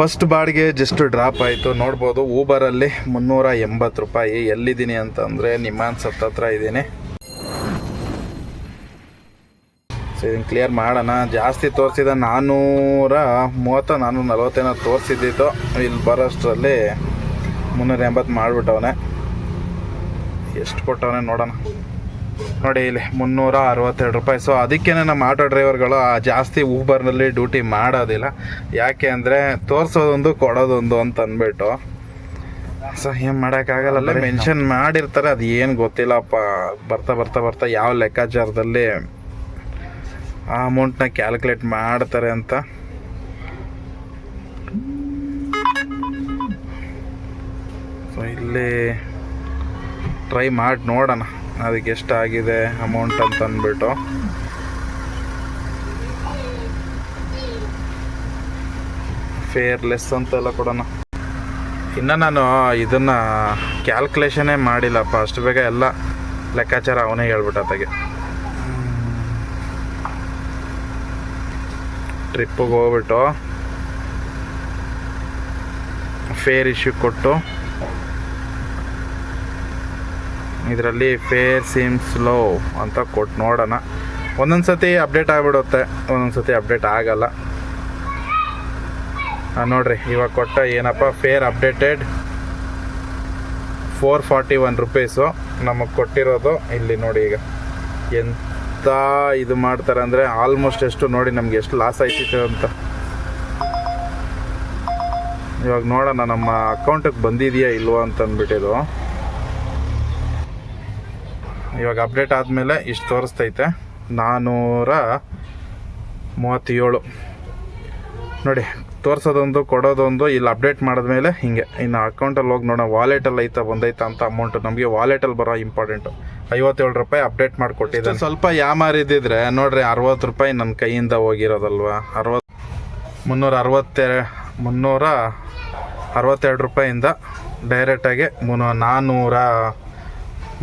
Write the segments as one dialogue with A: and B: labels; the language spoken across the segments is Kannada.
A: ಫಸ್ಟ್ ಬಾಡಿಗೆ ಜಸ್ಟ್ ಡ್ರಾಪ್ ಆಯಿತು. ನೋಡ್ಬೋದು ಊಬರಲ್ಲಿ ಮುನ್ನೂರ ಎಂಬತ್ತು ರೂಪಾಯಿ. ಎಲ್ಲಿದ್ದೀನಿ ಅಂತಂದರೆ ನಿಮ್ಮಾನ್ಸ್ ಹತ್ರ ಇದ್ದೀನಿ. ಸೊ ಇದನ್ನು ಕ್ಲಿಯರ್ ಮಾಡೋಣ. ಜಾಸ್ತಿ ತೋರಿಸಿದ ನಾನ್ನೂರ ಮೂವತ್ತ ನಾನ್ನೂರ ನಲ್ವತ್ತೇನೋ ತೋರಿಸಿದ್ದಿತ್ತು. ಇಲ್ಲಿ ಬರೋಷ್ಟರಲ್ಲಿ ಮುನ್ನೂರ ಎಂಬತ್ತು ಮಾಡಿಬಿಟ್ಟವನೆ. ಎಷ್ಟು ಕೊಟ್ಟವನೆ ನೋಡೋಣ. ನೋಡಿ ಇಲ್ಲಿ ಮುನ್ನೂರ ಅರವತ್ತೆರಡು ರೂಪಾಯಿ. ಸೊ ಅದಕ್ಕೇನೆ ನಮ್ಮ ಆಟೋ ಡ್ರೈವರ್ಗಳು ಆ ಜಾಸ್ತಿ ಊಬರ್ನಲ್ಲಿ ಡ್ಯೂಟಿ ಮಾಡೋದಿಲ್ಲ. ಯಾಕೆ ಅಂದರೆ ತೋರಿಸೋದೊಂದು ಕೊಡೋದೊಂದು ಅಂತ ಅಂದ್ಬಿಟ್ಟು. ಸೊ ಏನು ಮಾಡೋಕ್ಕಾಗಲ್ಲ ಮೆನ್ಷನ್ ಮಾಡಿರ್ತಾರೆ ಅದು ಏನು ಗೊತ್ತಿಲ್ಲಪ್ಪ. ಬರ್ತಾ ಬರ್ತಾ ಬರ್ತಾ ಯಾವ ಲೆಕ್ಕಾಚಾರದಲ್ಲಿ ಆ ಅಮೌಂಟ್ನ ಕ್ಯಾಲ್ಕುಲೇಟ್ ಮಾಡ್ತಾರೆ ಅಂತ. ಸೊ ಇಲ್ಲಿ ಟ್ರೈ ಮಾಡಿ ನೋಡೋಣ. ಅದಕ್ಕೆ ಎಷ್ಟಾಗಿದೆ ಅಮೌಂಟ್ ಅಂತ ಅಂದ್ಬಿಟ್ಟು. ಫೇರ್ಲೆಸ್ ಅಂತೆಲ್ಲ ಕೊಡೋಣ. ಇನ್ನು ನಾನು ಇದನ್ನು ಕ್ಯಾಲ್ಕುಲೇಷನೇ ಮಾಡಿಲ್ಲಪ್ಪ ಅಷ್ಟು ಬೇಗ ಎಲ್ಲ ಲೆಕ್ಕಾಚಾರ ಅವನೇ ಹೇಳ್ಬಿಟ್ಟ ಅತ್ತಾಗೆ. ಟ್ರಿಪ್ಪಿಗೆ ಹೋಗ್ಬಿಟ್ಟು ಫೇರ್ ಇಶ್ಯೂ ಕೊಟ್ಟು ಇದರಲ್ಲಿ ಫೇರ್ ಸಿಮ್ ಸ್ಲೋ ಅಂತ ಕೊಟ್ಟು ನೋಡೋಣ. ಒಂದೊಂದು ಸತಿ ಅಪ್ಡೇಟ್ ಆಗಿಬಿಡುತ್ತೆ. ಒಂದೊಂದು ಸತಿ ಅಪ್ಡೇಟ್ ಆಗಲ್ಲ ನೋಡ್ರಿ, ಇವಾಗ ಕೊಟ್ಟ ಏನಪ್ಪ? Fare updated four forty one rupees ನಮಗೆ ಕೊಟ್ಟಿರೋದು ಇಲ್ಲಿ ನೋಡಿ ಈಗ. ಎಂಥ ಇದು ಮಾಡ್ತಾರೆ ಅಂದರೆ ಆಲ್ಮೋಸ್ಟ್ ಎಷ್ಟು ನೋಡಿ ನಮ್ಗೆ ಎಷ್ಟು ಲಾಸ್ ಆಯ್ತಿತ್ತು ಅಂತ. ಇವಾಗ ನೋಡೋಣ, ನಮ್ಮ ಅಕೌಂಟಿಗೆ ಬಂದಿದೆಯಾ ಇಲ್ವಾ ಅಂತ ಅಂದ್ಬಿಟ್ಟಿದ್ದು ಇವಾಗ ಅಪ್ಡೇಟ್ ಆದಮೇಲೆ ಇಷ್ಟು ತೋರಿಸ್ತೈತೆ. ನಾನ್ನೂರ ಮೂವತ್ತೇಳು. ನೋಡಿ, ತೋರಿಸೋದೊಂದು, ಕೊಡೋದೊಂದು, ಇಲ್ಲಿ ಅಪ್ಡೇಟ್ ಮಾಡಿದ್ಮೇಲೆ ಹಿಂಗೆ. ಇನ್ನು ಅಕೌಂಟಲ್ಲಿ ಹೋಗಿ ನೋಡೋಣ ವಾಲೆಟಲ್ಲಿ ಐತಾ, ಬಂದೈತಾ ಅಂತ ಅಮೌಂಟು ನಮಗೆ ವಾಲೆಟಲ್ಲಿ ಬರೋ ಇಂಪಾರ್ಟೆಂಟು ಐವತ್ತೇಳು ರೂಪಾಯಿ ಅಪ್ಡೇಟ್ ಮಾಡಿಕೊಟ್ಟಿದ್ದೆ ಸ್ವಲ್ಪ ಯಾಮಾರಿದ್ದಿದ್ರೆ ನೋಡ್ರಿ, ಅರವತ್ತು ರೂಪಾಯಿ ನನ್ನ ಕೈಯಿಂದ ಹೋಗಿರೋದಲ್ವ? ಅರವತ್ತು ಮುನ್ನೂರ ಅರವತ್ತೆ, ಮುನ್ನೂರ ಅರವತ್ತೆರಡು ರೂಪಾಯಿಂದ ಡೈರೆಕ್ಟಾಗಿ ಮುನ್ನೂ ನಾನ್ನೂರ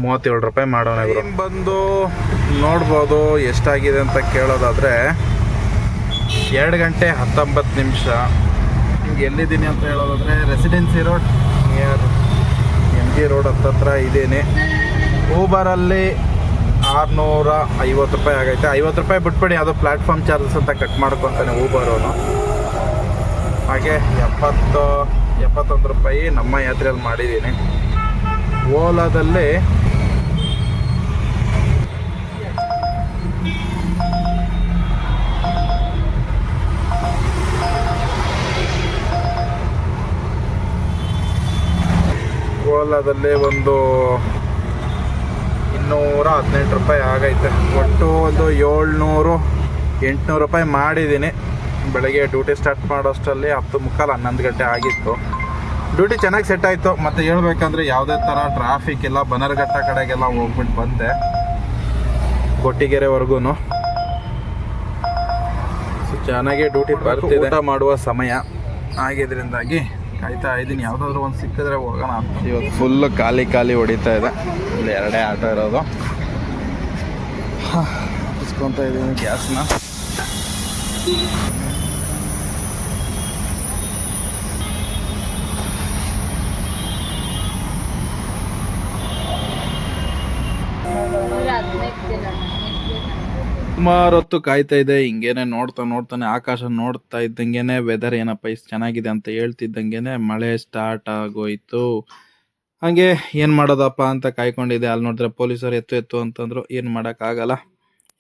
A: ಮೂವತ್ತೇಳು ರೂಪಾಯಿ ಮಾಡೋಣ ಬಂದು ನೋಡ್ಬೋದು ಎಷ್ಟಾಗಿದೆ ಅಂತ ಕೇಳೋದಾದರೆ ಎರಡು ಗಂಟೆ ಹತ್ತೊಂಬತ್ತು ನಿಮಿಷ. ಎಲ್ಲಿದ್ದೀನಿ ಅಂತ ಹೇಳೋದಾದರೆ residency road near M G road ಹತ್ತತ್ರ ಇದ್ದೀನಿ. ಊಬರಲ್ಲಿ ಆರುನೂರ ಐವತ್ತು ರೂಪಾಯಿ ಆಗೈತೆ. ಐವತ್ತು ರೂಪಾಯಿ ಬಿಟ್ಬಿಡಿ, ಅದು ಪ್ಲ್ಯಾಟ್ಫಾರ್ಮ್ ಚಾರ್ಜಸ್ ಅಂತ ಕಟ್ ಮಾಡ್ಕೊತಾನೆ ಊಬರೋನು ಹಾಗೆ ಎಪ್ಪತ್ತು, ಎಪ್ಪತ್ತೊಂದು ರೂಪಾಯಿ ನಮ್ಮ ಯಾತ್ರೆಯಲ್ಲಿ ಮಾಡಿದ್ದೀನಿ. ಓಲಾದಲ್ಲಿ ಓಲಾದಲ್ಲಿ ಒಂದು ಇನ್ನೂರ ಹದಿನೆಂಟು ರೂಪಾಯಿ ಆಗೈತೆ. ಒಟ್ಟು ಒಂದು ಏಳ್ನೂರು ಎಂಟುನೂರು ರೂಪಾಯಿ ಮಾಡಿದ್ದೀನಿ. ಬೆಳಗ್ಗೆ ಡ್ಯೂಟಿ ಸ್ಟಾರ್ಟ್ ಮಾಡೋಷ್ಟರಲ್ಲಿ ಹತ್ತು ಮುಕ್ಕಾಲು ಹನ್ನೊಂದು ಗಂಟೆ ಆಗಿತ್ತು. ಡ್ಯೂಟಿ ಚೆನ್ನಾಗಿ ಸೆಟ್ ಆಯಿತು. ಮತ್ತು ಹೇಳ್ಬೇಕಂದ್ರೆ ಯಾವುದೇ ಥರ ಟ್ರಾಫಿಕ್ ಇಲ್ಲ. ಬನರ್ಘಟ್ಟ ಕಡೆಗೆಲ್ಲ ಹೋಗ್ಬಿಟ್ಟು ಬಂದೆ. ಕೊಟ್ಟಿಗೆರೆವರೆಗೂ ಸೊ ಚೆನ್ನಾಗಿ ಡ್ಯೂಟಿ ಬರ್ತಿದೆ. ಊಟ ಮಾಡುವ ಸಮಯ. ಆಗಿದ್ರಿಂದಾಗಿ ಕಾಯ್ತಾ ಇದ್ದೀನಿ. ಯಾವುದಾದ್ರೂ ಒಂದು ಸಿಕ್ಕಿದ್ರೆ ಹೋಗೋಣ ಇವತ್ತು ಫುಲ್ ಖಾಲಿ ಖಾಲಿ ಹೊಡಿತಾ ಇದೆ. ಇಲ್ಲಿ ಎರಡೇ ಆಟೋ ಇರೋದು. ಇಸ್ಕೊತಾ ಇದ್ದೀನಿ ಗ್ಯಾಸ್ನ. ಸುಮಾರು ಹೊತ್ತು ಕಾಯ್ತಾ ಇದೆ ಹಿಂಗೇನೆ ನೋಡ್ತಾ ನೋಡ್ತಾನೆ ಆಕಾಶ ನೋಡ್ತಾ ಇದ್ದಂಗೆನೆ ವೆದರ್ ಏನಪ್ಪ ಇಷ್ಟು ಚೆನ್ನಾಗಿದೆ ಅಂತ ಹೇಳ್ತಿದ್ದಂಗೆನೆ ಮಳೆ ಸ್ಟಾರ್ಟ್ ಆಗೋಯ್ತು. ಹಂಗೆ ಏನು ಮಾಡೋದಪ್ಪ ಅಂತ ಕಾಯ್ಕೊಂಡಿದ್ದೆ. ಅಲ್ಲಿ ನೋಡಿದ್ರೆ ಪೊಲೀಸರು ಎತ್ತು ಎತ್ತು ಅಂತಂದ್ರು, ಏನು ಮಾಡೋಕ್ಕಾಗಲ್ಲ,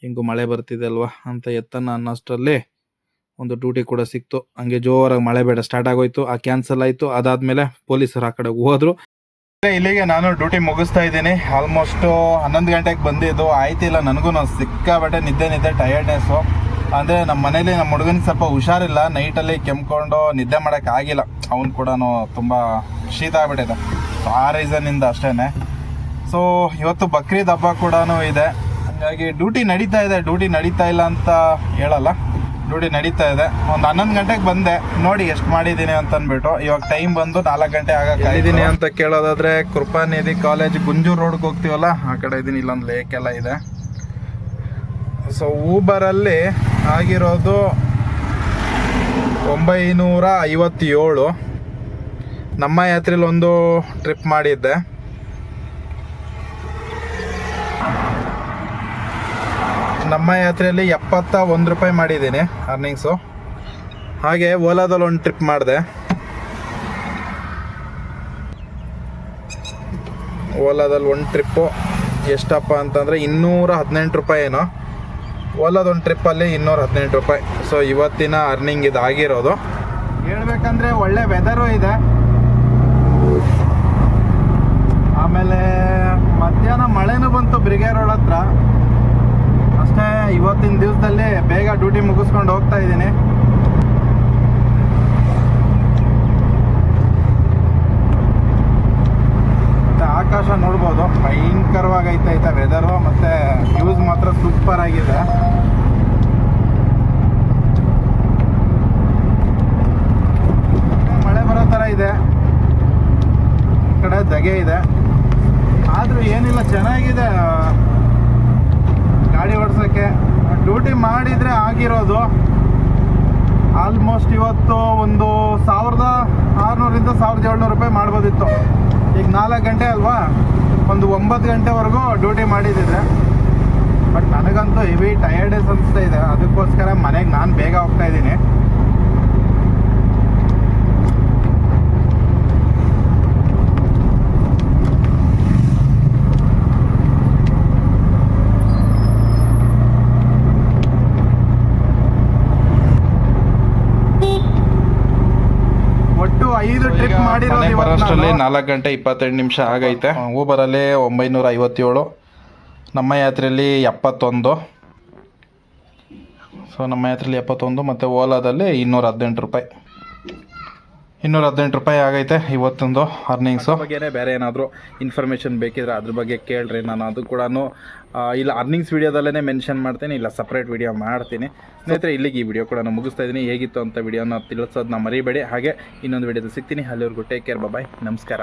A: ಹಿಂಗೂ ಮಳೆ ಬರ್ತಿದೆ ಅಲ್ವಾ ಅಂತ ಎತ್ತನ ಅನ್ನೋಷ್ಟರಲ್ಲಿ ಒಂದು ಡ್ಯೂಟಿ ಕೂಡ ಸಿಕ್ತು. ಹಂಗೆ ಜೋರಾಗಿ ಮಳೆ ಬೇಡ ಸ್ಟಾರ್ಟ್ ಆಗೋಯ್ತು. ಆ ಕ್ಯಾನ್ಸಲ್ ಆಯಿತು. ಅದಾದಮೇಲೆ ಪೊಲೀಸರು ಆ ಕಡೆ ಹೋದ್ರು. ಇಲ್ಲಿಗೆ ನಾನು ಡ್ಯೂಟಿ ಮುಗಿಸ್ತಾ ಇದ್ದೀನಿ. ಆಲ್ಮೋಸ್ಟ್ ಹನ್ನೊಂದು ಗಂಟೆಗೆ ಬಂದಿದ್ದು. ಆಯ್ತಿಲ್ಲ ನನಗೂ ನಾನು ಸಿಕ್ಕಾಬಟ್ಟೆ ನಿದ್ದೆ ನಿದ್ದೆ ಟಯರ್ಡ್ನೆಸ್ಸು ಅಂದರೆ ನಮ್ಮ ಮನೇಲಿ ನಮ್ಮ ಹುಡುಗನಿಗೆ ಸ್ವಲ್ಪ ಹುಷಾರಿಲ್ಲ. ನೈಟಲ್ಲಿ ಕೆಮ್ಕೊಂಡು ನಿದ್ದೆ ಮಾಡೋಕ್ಕಾಗಿಲ್ಲ ಅವ್ನು ಕೂಡ ತುಂಬ ಶೀತ ಆಗ್ಬಿಟ್ಟಿದೆ. ಸೊ ಆ ರೀಸನ್ನಿಂದ ಅಷ್ಟೇ ಸೊ ಇವತ್ತು ಬಕ್ರೀದ್ ಹಬ್ಬ ಕೂಡ ಇದೆ. ಹಾಗಾಗಿ ಡ್ಯೂಟಿ ನಡೀತಾ ಇದೆ. ಡ್ಯೂಟಿ ನಡೀತಾ ಇಲ್ಲ ಅಂತ ಹೇಳಲ್ಲ. ಡ್ಯೂಟಿ ನಡೀತಾ ಇದೆ. ಒಂದು ಹನ್ನೊಂದು ಗಂಟೆಗೆ ಬಂದೆ. ನೋಡಿ ಎಷ್ಟು ಮಾಡಿದ್ದೀನಿ ಅಂತ ಅಂದ್ಬಿಟ್ಟು ಇವಾಗ ಟೈಮ್ ಬಂದು ನಾಲ್ಕು ಗಂಟೆ ಆಗಿದ್ದೀನಿ ಅಂತ ಕೇಳೋದಾದ್ರೆ ಕೃಪಾನಿಧಿ ಕಾಲೇಜ್ ಗುಂಜೂರು ರೋಡ್ಗೆ ಹೋಗ್ತೀವಲ್ಲ, ಆ ಕಡೆ ಇದ್ದೀನಿ ಇಲ್ಲೊಂದು ಲೇಕ್ ಎಲ್ಲ ಇದೆ. ಸೊ ಊಬರಲ್ಲಿ ಆಗಿರೋದು ಒಂಬೈನೂರ ಐವತ್ತೇಳು. ನಮ್ಮ ಯಾತ್ರೆಯಲ್ಲಿ ಒಂದು ಟ್ರಿಪ್ ಮಾಡಿದ್ದೆ. ನಮ್ಮ ಯಾತ್ರೆಯಲ್ಲಿ ಎಪ್ಪತ್ತ ಒಂದು ರೂಪಾಯಿ ಮಾಡಿದ್ದೀನಿ ಅರ್ನಿಂಗ್ಸು ಹಾಗೆ ಓಲಾದಲ್ಲಿ ಒಂದು ಟ್ರಿಪ್ ಮಾಡಿದೆ. ಓಲಾದಲ್ಲಿ ಒಂದು ಟ್ರಿಪ್ಪು ಎಷ್ಟಪ್ಪ ಅಂತಂದರೆ ಇನ್ನೂರ ಹದಿನೆಂಟು ರೂಪಾಯಿ ಏನೋ. ಓಲಾದೊಂದು ಟ್ರಿಪ್ಪಲ್ಲಿ ಇನ್ನೂರ ಹದಿನೆಂಟು ರೂಪಾಯಿ. ಸೊ ಇವತ್ತಿನ ಅರ್ನಿಂಗ್ ಇದು ಆಗಿರೋದು ಹೇಳ್ಬೇಕಂದ್ರೆ ಒಳ್ಳೆ ವೆದರು ಇದೆ. ಆಮೇಲೆ ಮಧ್ಯಾಹ್ನ ಮಳೆನೂ ಬಂತು ಬ್ರಿಗೇಡ್ ಹತ್ರ ಇವತ್ತಿನ ದಿವಸದಲ್ಲಿ ಬೇಗ ಡ್ಯೂಟಿ ಮುಗಿಸ್ಕೊಂಡು ಹೋಗ್ತಾ ಇದ್ದೀನಿ ಮತ್ತೆ ಆಕಾಶ ನೋಡ್ಬೋದು ಭಯಂಕರವಾಗಿ ಐತೆ ಐತೆ ವೆದರು ಮತ್ತೆ ವ್ಯೂಸ್ ಮಾತ್ರ ಸೂಪರ್ ಆಗಿದೆ ಮಳೆ ಬರೋ ಥರ ಇದೆ ಈ ಕಡೆ ಧಗೆ ಇದೆ ಆದರೂ ಏನಿಲ್ಲ ಚೆನ್ನಾಗಿದೆ ಗಾಡಿ ಓಡಿಸೋಕ್ಕೆ ಡ್ಯೂಟಿ ಮಾಡಿದರೆ ಆಗಿರೋದು ಆಲ್ಮೋಸ್ಟ್ ಇವತ್ತು ಒಂದು ಸಾವಿರದ ಆರುನೂರಿಂದ ಸಾವಿರದ ಏಳ್ನೂರು ರೂಪಾಯಿ ಮಾಡ್ಬೋದಿತ್ತು. ಈಗ ನಾಲ್ಕು ಗಂಟೆ ಅಲ್ವಾ? ಒಂದು ಒಂಬತ್ತು ಗಂಟೆವರೆಗೂ ಡ್ಯೂಟಿ ಮಾಡಿದ್ದಿದ್ರೆ ಬಟ್ ನನಗಂತೂ ಹೆವಿ ಟಯರ್ಡೆಸ್ ಅನಿಸ್ತಾ ಇದೆ. ಅದಕ್ಕೋಸ್ಕರ ಮನೆಗೆ ನಾನು ಬೇಗ ಹೋಗ್ತಾ ಇದ್ದೀನಿ ಒಟ್ಟು ಐದು ಟ್ರಿಪ್ ಮಾಡಿರೋದು ಬರೋಷ್ಟರಲ್ಲಿ ನಾಲ್ಕು ಗಂಟೆ ಇಪ್ಪತ್ತೆರಡು ನಿಮಿಷ ಆಗೈತೆ. ಊಬರಲ್ಲಿ ಒಂಬೈನೂರ ಐವತ್ತೇಳು. ನಮ್ಮ ಯಾತ್ರೆಯಲ್ಲಿ ಎಪ್ಪತ್ತೊಂದು. ಸೊ ನಮ್ಮ ಯಾತ್ರೆಯಲ್ಲಿ ಎಪ್ಪತ್ತೊಂದು ಮತ್ತು ಓಲಾದಲ್ಲಿ ಇನ್ನೂರ ಹದಿನೆಂಟು ರೂಪಾಯಿ. ಇನ್ನೂರ ಹದಿನೆಂಟು ರೂಪಾಯಿ ಆಗೈತೆ ಇವತ್ತೊಂದು ಅರ್ನಿಂಗ್ಸು ಬಗ್ಗೆನೇ ಬೇರೆ ಏನಾದರೂ ಇನ್ಫಾರ್ಮೇಷನ್ ಬೇಕಿದ್ರೆ ಅದ್ರ ಬಗ್ಗೆ ಕೇಳ್ರಿ ನಾನು ಅದು ಕೂಡ ಇಲ್ಲ ಅರ್ನಿಂಗ್ಸ್ ವೀಡಿಯೋದಲ್ಲೇ ಮೆನ್ಷನ್ ಮಾಡ್ತೀನಿ, ಇಲ್ಲ ಸಪ್ರೇಟ್ ವಿಡಿಯೋ ಮಾಡ್ತೀನಿ. ಸ್ನೇಹಿತರೆ, ಇಲ್ಲಿಗೆ ಈ ವಿಡಿಯೋ ಕೂಡ ನಾನು ಮುಗಿಸ್ತಾ ಇದ್ದೀನಿ. ಹೇಗಿತ್ತು ಅಂತ ವಿಡಿಯೋನ ತಿಳಿಸೋದನ್ನ ಮರಿಬೇಡಿ. ಹಾಗೆ ಇನ್ನೊಂದು ವಿಡಿಯೋದಲ್ಲಿ ಸಿಗ್ತೀನಿ. ಅಲ್ಲಿವರೆಗೂ ಟೇಕ್ ಕೇರ್ ಬಾಯ್ ನಮಸ್ಕಾರ.